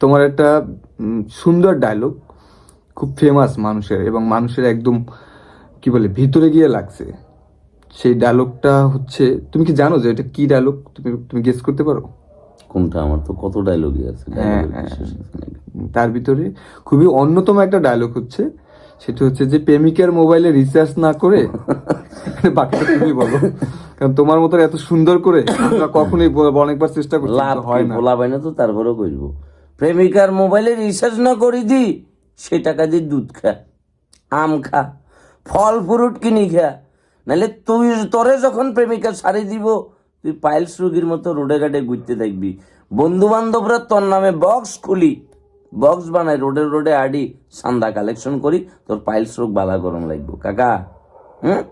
তোমার একটা সুন্দর ডায়লগ খুব ফেমাস মানুষের এবং মানুষের একদম কি বলে ভিতরে গিয়ে লাগছে। সেই ডায়লগটা হচ্ছে তুমি কি জানো যে এটা কি ডায়লগ তুমি তুমি গেস করতে পারো? কোনটা? আমার তো কত ডায়লগই আছে হ্যাঁ, হ্যাঁ, নাকি? তার ভিতরে খুবই অন্যতম একটা ডায়লগ হচ্ছে সেটা হচ্ছে যে প্রেমিকের মোবাইলে রিচার্জ না করে বাকিটা তুমি বলো। কারণ তোমার মতো এত সুন্দর করে কখনোই অনেকবার চেষ্টা করছি লাভ হয় না। বলা হয় না তো তারপরেও করব প্রেমিকার মোবাইলে রিচার্জ না করি দি, সে টাকা দিয়ে দুধ খা, আম খা, ফল ফ্রুট কিনি খা। নাহলে তুই, তোরে যখন প্রেমিকা সারি দিব, তুই পাইলস রুগীর মতো রোডে ঘাটে ঘুরতে থাকবি। বন্ধু বান্ধবরা তোর নামে বক্স খুলি বক্স বানাই, রোডে রোডে আডি, সান্দা কালেকশন করি, তোর পাইলস রোগ বালা গরম লাগবো। কাকা, হুম?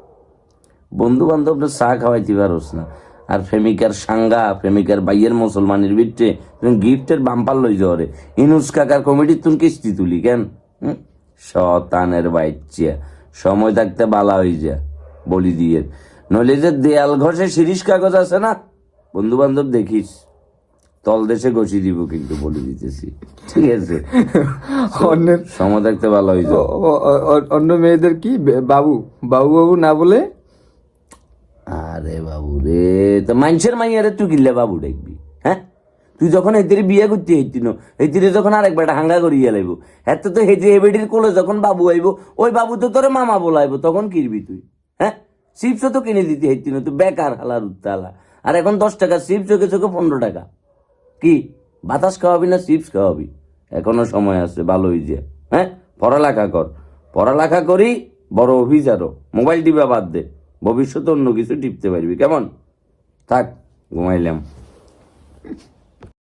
বন্ধু বান্ধবরা চা খাওয়াইতে পারোস না। আর প্রেমিকার সাঙ্গা প্রেমিকার বাইয়ের মুসলমানের ভিতরে তুমি গিফটের বাম্পার লই যাওয়ারে ইনুস কাকার কমিটি তুমি কিস্তি তুলি কেন? শতানের বাইচিয়া সময় থাকতে বালা হয়ে যা বলি দিয়ে। নইলে যে দেয়াল ঘষে শিরিষ কাগজ আছে না? বন্ধু বান্ধব দেখিস তল দেশে ঘষি দিব কিন্তু বলে দিতেছি। ঠিক আছে? অন্যের সময় থাকতে ভালো হয়ে অন্য মেয়েদের কি? বাবু? বাবু বাবু না বলে আরে বাবু রে তো মানুষের মাইয়ারে তুই কিনলে বাবু দেখবি হ্যাঁ? তুই যখন হেতিরে বিয়ে করতে হেতিন, হেতিরে যখন আরেক বেটা হাঙ্গা করিয়া লাইব, এত তো হেতি হেবেডির কোলে যখন বাবু আইব, ওই বাবু তো তোরে মামা বলাইব, তখন কিনবি তুই হ্যাঁ? চিপসও তো কিনে দিতে হেতিন তুই বেকার হালার উত্তালা আর এখন দশ টাকা চিপস, চোখে চোখে পনেরো টাকা। কি? বাতাস খাওয়াবি না চিপস খাওয়াবি? এখনও সময় আছে ভালো হয়ে যায় হ্যাঁ? পড়ালেখা কর। পড়ালেখা করি, বড় অফিসারও মোবাইল টিপা বাদ দে। ভবিষ্যতে অন্য কিছু টিপতে পারবি কেমন? থাক ঘুমাইলাম।